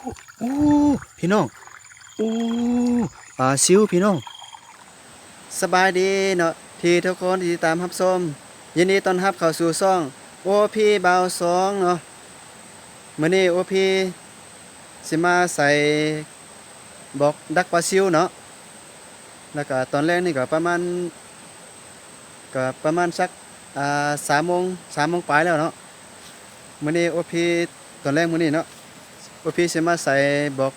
โอ้พี่น้องโอ้ปลาซิวพี่น้อง สบายดีเนาะที่ทุกคนที่ตามรับชมยินดีต้อนรับเข้าสู่ช่องโอพีเบาสองเนาะมื้อนี้โอพีสิมาใส่บอกดักปลาซิวเนาะแล้วก็ตอนแรกนี่ก็ประมาณก็ประมาณสักอ่าสามโมงสามโมงปลายแล้วเนาะมื้อนี้โอพีตอนแรกมื้อนี้เนาะ โอพีสิมาใส่บอก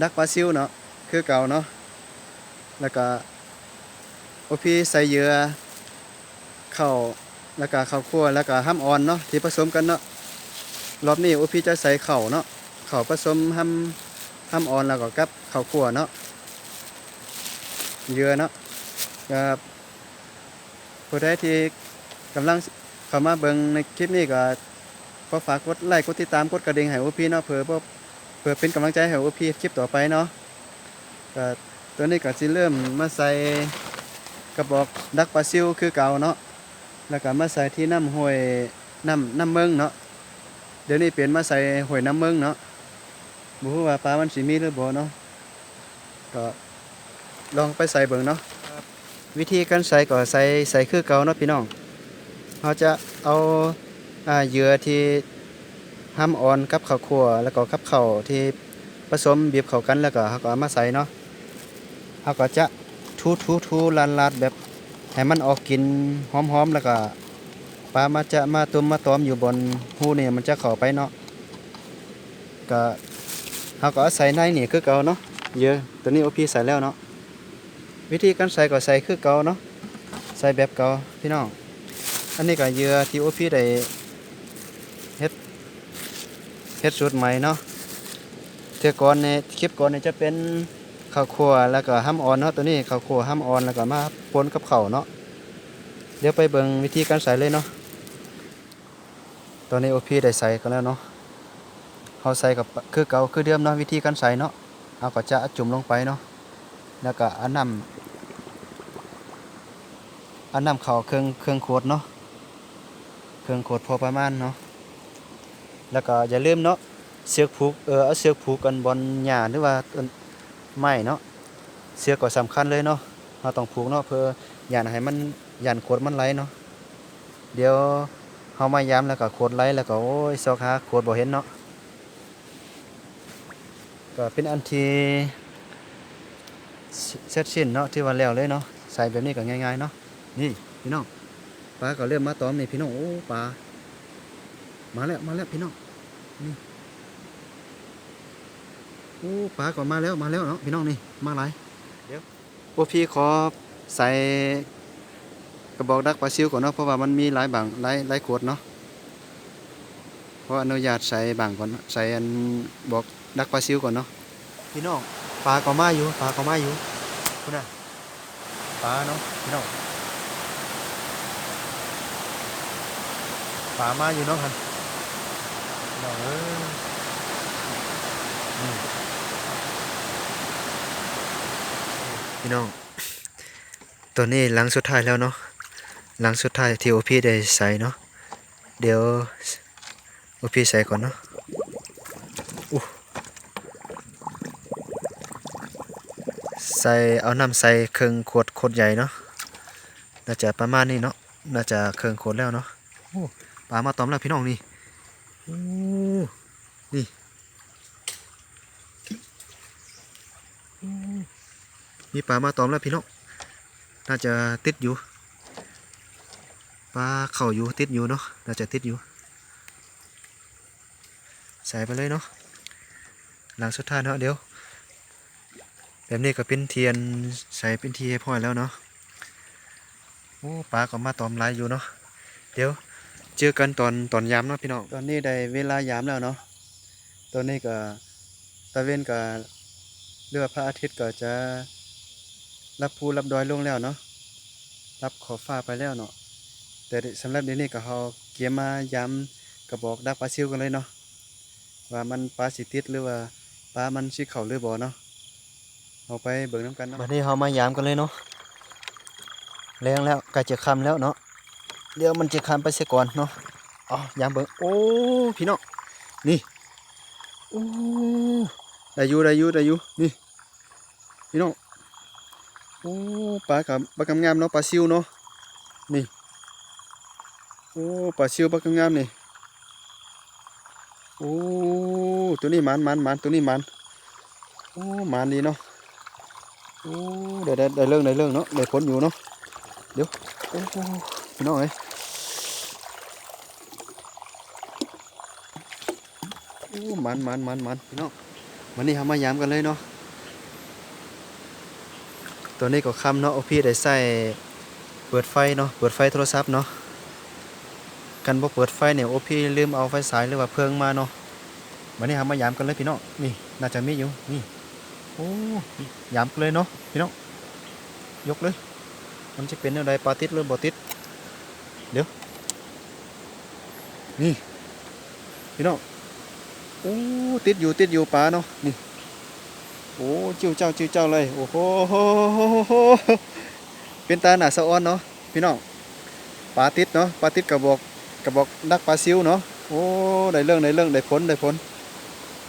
ดักปลาซิวเนาะคือเก่าเนาะแล้วก็โอพีใส่เหยื่อเข้าแล้วก็ข้าวคั่วแล้วก็ห้ำอ่อนเนาะที่ผสมกันเนาะรอบนี้โอพี่จะใส่เข่าวเนาะเข่าวผสมห้ำห้ำอ่อนแล้วก็กับข้าวคั่วเนาะเหยื่อเนาะกับผู้ใดที่กำลังเข้ามาเบิ่งในคลิปนี้ก็ขอฝากกดไลค์กดติดตามกดกระดิ่งให้โอพี่เนาะเพื่อ พื่อเป็นกำลังใจให้โอพีคลิปต่อไปเนาะก็ตัวนี้ก็สิเริ่มมาใส่กระบอกดักปลาซิวคือเก่าเนาะแล้วก็มาใส่ที่น้ำห้วยน้ำน้ำเมืองเนาะเดี๋ยวนี้เปลี่ยนมาใส่ห้วยน้ำเมืองเนาะบ่ฮู้ว่าปลามันสิมีหรือบ่เนาะก็ลองไปใส่เบิ่งเนาะวิธีการใส่ก็ใส่ใส่คือเก่าเนาะพี่น้องเราจะเอาอเหยื่อที่ ห้ำอ่อนกับข้าวคั่วแล้วก็กับข้าวที่ผสมบีบเข้ากันแล้วก็เราก็ามาใส่เนาะเราก็จะทูทูทูลานลาดแบบให้มันออกกลินหอมๆแล้วก็ปลามาจะมาตุมมาตอมอยู่บนหูเนี่ยมันจะเข้าไปเนาะก็เราก็ใส่ในนี่คือเก่าเนาะเยอะตัวนี้โอพีใส่แล้วเนาะวิธีการใส่ก็ใส่คือเก่าเนาะใส่แบบเก่าพี่น้องอันนี้ก็เยื่อที่โอพีได้ ฮ็ดสูตรใหม่เนาะเทื่อก่อนในคลิปก่อนเนี่ยจะเป็นข้าวคั่วแล้วก็ห้ำอ่อนเนาะตัวนี้ข้าวคั่วห้ำอ่อนแล้วก็มาปนกับเข้าเนาะเดี๋ยวไปเบิ่งวิธีการใส่เลยเนาะตอนนี้โอพีได้ใส่กันแล้วเนาะเขาใส่กับคือเก่าคือเดิมเนาะวิธีการใส่เนาะเอาก็จะจุ่มลงไปเนาะแล้วก็อันน้ำอันน้ำข้าเครื่องเครื่องขวดเนาะเครื่องขวดพอประมาณเนาะ แล้วก็อย่าลืมเนาะเสือกผูกเออเอาเสือกผูกกันบนหญ้าหรือว่าต้นไม่เนาะเสือกก็สำคัญเลยเนาะเราต้องผูกเนาะเพื่ออย่าให้มันหยันขวดมันไหลเนาะเดี๋ยวเฮามาย้ำแล้วก็ขวดไหลแล้วก็โอ้ยซอกหาขวดบ่เห็นเนาะก็เป็นอันที่เสร็จสิ้นเนาะที่ว่าแล้วเลยเนาะใส่แบบนี้ก็ง่ายๆเนาะนี่พี่น้องปลาก็เริ่มมาตอมนี่พี่น้องโอ้ปลา มาแล้วมาแล้วพี่น้องนี่โอ้ปลาก็มาแล้วมาแล้วเนาะพี่น้องนี่มาหลายเดี๋ยวพวกพี่ขอใส่กระบอกดักปลาซิวก่อนเนาะเพราะว่ามันมีหลายบางหลายหลายขวดเนาะขออนุญาตใส่บางก่อนใส่อันบอกดักปลาซิวก่อนเนาะพี่น้องปลาก็มาอยู่ปลาก็มาอยู่คุณน่ะปลาเนาะพี่น้องปลามาอยู่เนาะคัน น้องเอ้ยพี่น้องตัวนี้หลังสุดท้ายแล้วเนาะหลังสุดท้ายที่โอพีได้ใส่เนาะ เดี๋ยวโอพีใส่ก่อนเนาะใส่เอาน้ำใส่เครื่องขวดขวดใหญ่เนาะ น่าจะประมาณนี้เนาะ น่าจะเครื่องขวดแล้วเนาะปลามาตอมแล้วพี่น้องนี่ โอ้นี่มีปลามาตอมแล้วพี่น้อง น่าจะติดอยู่ ปลาเข่าอยู่ติดอยู่เนาะ น่าจะติดอยู่ ใส่ไปเลยเนาะ หลังสุดท้ายเนาะเดี๋ยว แบบนี้ก็เป็นเทียนใส่เป็นทีให้พ่อแล้วเนาะ โอ้ปลาก็มาตอมลายอยู่เนาะ เดี๋ยว เจอกันตอนตอนยามเนาะพี่น้องตอนนี้ได้เวลายามแล้วเนาะตอนนี้ก็ตะเวนก็เรือว่าพระอาทิตย์ก็จะรับภูรับดอยลงแล้วเนาะรับขอบฟ้าไปแล้วเนาะแต่สำหรับเดี๋ยวนี้ก็เขาเกี่ยมมาย้ำกระบอกดักปลาซิวกันเลยเนาะว่ามันปลาสิติดหรือว่าปลามันสิเข่าหรือบ่เนาะเอาไปเบิ่งน้ำกันเนาะบัดนี้เขามาย้ำกันเลยเนาะแรงแล้วใกล้จะค่ำแล้วเนาะ เดี๋ยวมันจะค่ำไปเสียก่อนเนาะอ๋อย้ำเบิ่งโอ้พี่น้องนี่โอ้ได้อยู่ได้อยู่ได้อยู่นี่พี่น้องโอ้ปลากับปลากำงามเนาะปลาซิวเนาะนี่โอ้ปลาซิวปลากำงามนี่โอ้ตัวนี้มันมันมันตัวนี้มันโอ้มันดีเนาะโอ้ได้ได้ได้เรื่องได้เรื่องเนาะได้ผลอยู่เนาะเดี๋ยวโอ้พี่น้องเอ้ย โอ้ มันมันมันมันพี่น้องวันนี้ทำมายามกันเลยเนาะตัวนี้ก็คำเนาะโอพี่ได้ใส่เปิดไฟเนาะเปิดไฟโทรศัพท์เนาะกันบ่เปิดไฟเนี่ยโอพี่ลืมเอาไฟสายหรือว่าเพลิงมาเนาะวันนี้ทำมายามกันเลยพี่น้องนี่น่าจะมีอยู่นี่โอ้ยามเลยเนาะพี่น้องยกเลย มันจะเป็นอะไรปลาติดหรือบ่ติดเดี๋ยวนี่พี่น้อง อ้ติดอยู่ติดอยู่ปลาเนาะนี่โอ้จิ้วเจ้าจิ้วเจ้าเลยโอ้โหเป็นตาหนาสะอ้อนเนาะพี่น้องปลาติดเนาะปลาติดกระบอกกระบอกดักปลาซิวเนาะโอ้ได้เรื่องได้เรื่องได้ผลได้ผล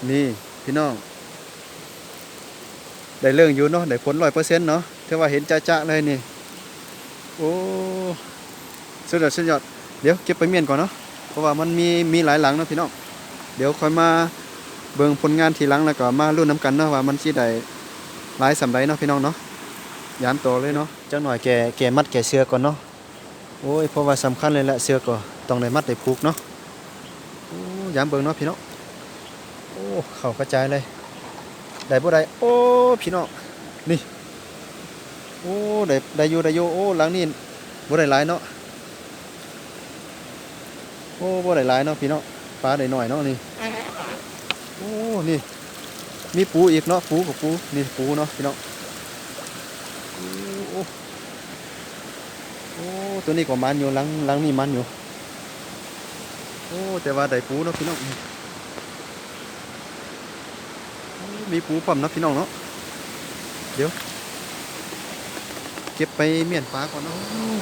นี่พี่น้องได้เรื่องอยู่เนาะได้ผลร้อยเปอร์เซ็นต์เนาะเท่ว่าเห็นจ้าๆเลยนี่โอ้สุดยอดสุดยอดเดี๋ยวเก็บไปเมียนก่อนเนาะเพราะว่ามันมีมีหลายหลังเนาะพี่น้อง เดี๋ยวค่อยมาเบิ่งผลงานทีหลังแล้วก็มาลุ้นน้ำกันเนาะว่ามันสิได้หลายสำไรเนาะพี่น้องเนาะยามโตเลยเนาะจังหน่อยแกแกมัดแกเสือก่อนเนาะโอ้ยเพราะว่าสำคัญเลยแหละเสือก็ต้องได้มัดได้ผูกเนาะโอ้ยามเบิ่งเนาะพี่น้องโอ้เข้ากระจายเลยได้บ่ได้โอ้พี่น้องนี่โอ้ได้ได้อยู่ได้อยู่โอ้หลังนี้บ่ได้หลายเนาะโอ้บ่ได้หลายเนาะพี่น้อง ปลาได้หน่อยเนาะนี่โอ้นี่มีปูอีกเนาะปูกับปูนี่ปูเนาะพี่น้องโอ้โอ้โอ้ตัวนี้ก็มันอยู่หลังหลังนี่มันอยู่โอ้แต่ว่าได้ปูเนาะพี่น้องโอ้มีปูปั๊มเนาะพี่น้องเนาะเดี๋ยว เก็บไปเมียนปลาก่อนเนาะ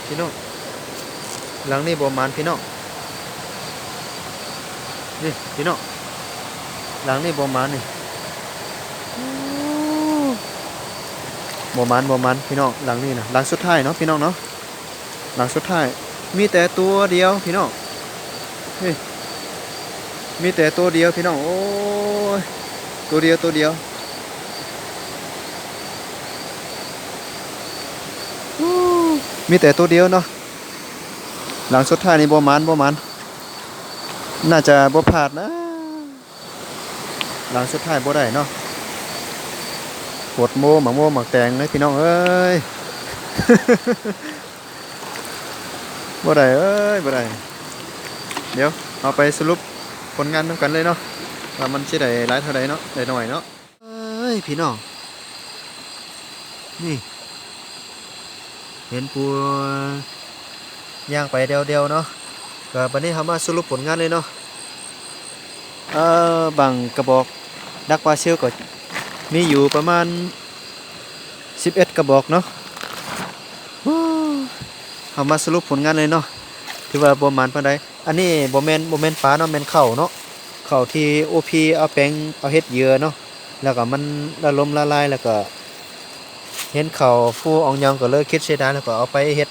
พี่น้องหลังนี่บ่มันพี่น้อง นี่พี่น้องหลังนี่บ่มันนี่บ่มันบ่มันพี่น้องหลังนี่นะหลังสุดท้ายเนาะพี่น้องเนาะหลังสุดท้าย มีแต่ตัวเดียวพี่น้องนี่มีแต่ตัวเดียวพี่น้องโอ้ยตัวเดียวตัวเดียวอู้มีแต่ตัวเดียวเนาะหลังสุดท้ายนี่บ่มันบ่มัน น่าจะบ่พลาดนะ หลังสุดท้ายบ่ได้เนาะปวดโมหมักโมหมักแตงเลยพี่น้องเอ้ยบ่ได้เอ้ยบ่ได้เดี๋ยวเอาไปสรุปผลงานนำกันเลยเนาะว่ามันสิได้หลายเท่าใดเนาะได้หน้อยเนาะเอ้ยพี่น้องนี่เห็นปูย่างไปเดียวๆเนาะ ก็บัดนี้เฮามาสรุปผลงานเลยเนาะเอ่อบางกระบอกดักปลาเชลก็มีอยู่ประมาณ 11 กระบอกเนาะว้าวเฮามาสรุปผลงานเลยเนาะถือว่าบ่มานปานใดอันนี้บ่แม่นบ่แม่นปลาเนาะแม่นข้าวเนาะข้าวที่ OP เอาแปงเอาเฮ็ดเหยื่อเนาะแล้วก็มันละลมละลายแล้วก็เห็นเข้าฟูอองยองก็เลยคิดเสียดายแล้วก็เอาไปเฮ็ด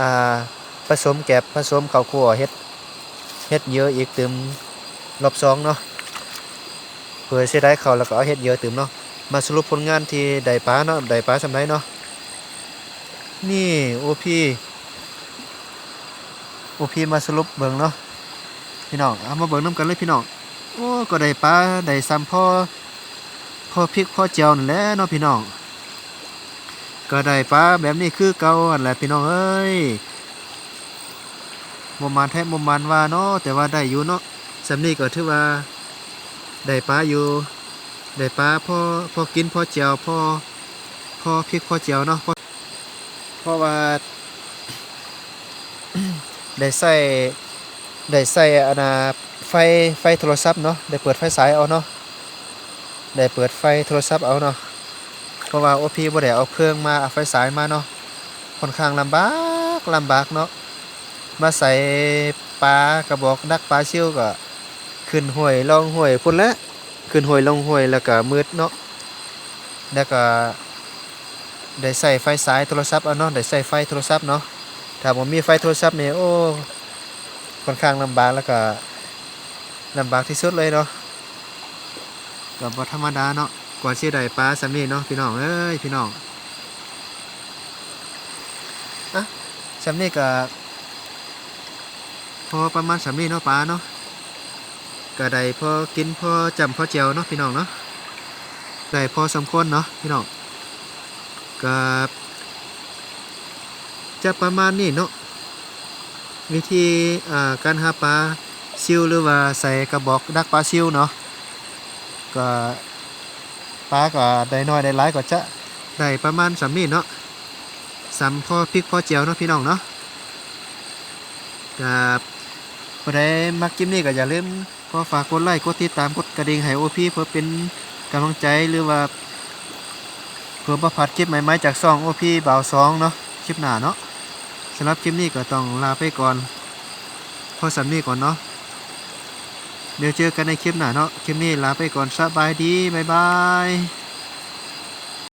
อ่า ผสมแกบผสมข้าวคั่วเฮ็ดเฮ็ดเยอะอีกตึมรอบสองเนาะเพื่อเสียดายเขาวแล้วก็เอาเฮ็ดเยอะตึมเนาะมาสรุปผลงานที่ได้ปลาเนาะได้ปลาสำไรเนาะนี่โอพี่โอพี่มาสรุปเบิ่งเนาะพี่น้องเอามาเบิ่งนํกันเลยพี่น้องโอ้ก็ได้ปลาได้ซ้ำพ่อพ่อพริกพ่อเจียวนั่นแหละเนาะพี่น้องก็ได้ปลาแบบนี้คือเก่าอันแหละพี่น้องเอ้ย บ่มานแทบบ่มานว่าเนาะแต่ว่าได้อยู่เนาะสำนี้ก็ถือว่าได้ปลาอยู่ได้ปลาพอพอกินพอเจียวพอพอพริกพอเจียวเนาะเพราะว่าได้ใส่ได้ใส่อนน่ะไฟไฟโทรศัพท์เนาะได้เปิดไฟสายเอาเนาะได้เปิดไฟโทรศัพท์เอาเนาะเพราะว่าโอพีบ่ได้เอาเครื่องมาเอาไฟสายมาเนาะค่อนข้างลำบากลำบากเนาะ มาใส่ปลากระบอกดักปลาเชี่ยวก็ ขึ้นห้วยลองห้วยพุ่นแหละขึ้นห้วยลงห้วยแล้วก็มืดเนาะแล้วก็ได้ใส่ไฟสายโทรศัพท์เอาเนาะได้ใส่ไฟโทรศัพท์เนาะถ้าบ่มีไฟโทรศัพท์เนี่ยโอ้ค่อนข้างลำบากแล้วก็ลำบากที่สุดเลยเนาะก็บ่ธรรมดาเนาะกว่าสิได้ปลาสำนีเนาะพี่น้องเอ้ยพี่น้องอะสำนี้ก็ พอประมาณสำนี้เนาะปลาเนาะก็ได้พอกินพอจำพอเจียวเนาะพี่น้องเนาะได้พอสมควรเนาะพี่น้องก็จะประมาณนี้เนาะวิธีการหาปลาซิวหรือว่าใส่กระบอกดักปลาซิวเนาะก็ปลาก็ได้น้อยได้หลายก็จะได้ประมาณสามนี้เนาะสามพอพริกพอเจียวเนาะพี่น้องเนาะกับ ผู้ใดมักคลิปนี้ก็อย่าลืมก็ฝากกดไลค์กดติดตามกดกระดิ่งให้โอพีเพื่อเป็นกำลังใจหรือว่าเพื่อประพัดคลิปใหม่ๆจากซองโอพีบ่าวสองเนาะคลิปหน้าเนาะสำหรับคลิปนี้ก็ต้องลาไปก่อนพอสำนี้ก่อนเนาะเดี๋ยวเจอกันในคลิปหน้าเนาะคลิปนี้ลาไปก่อนสบายดีบ๊ายบาย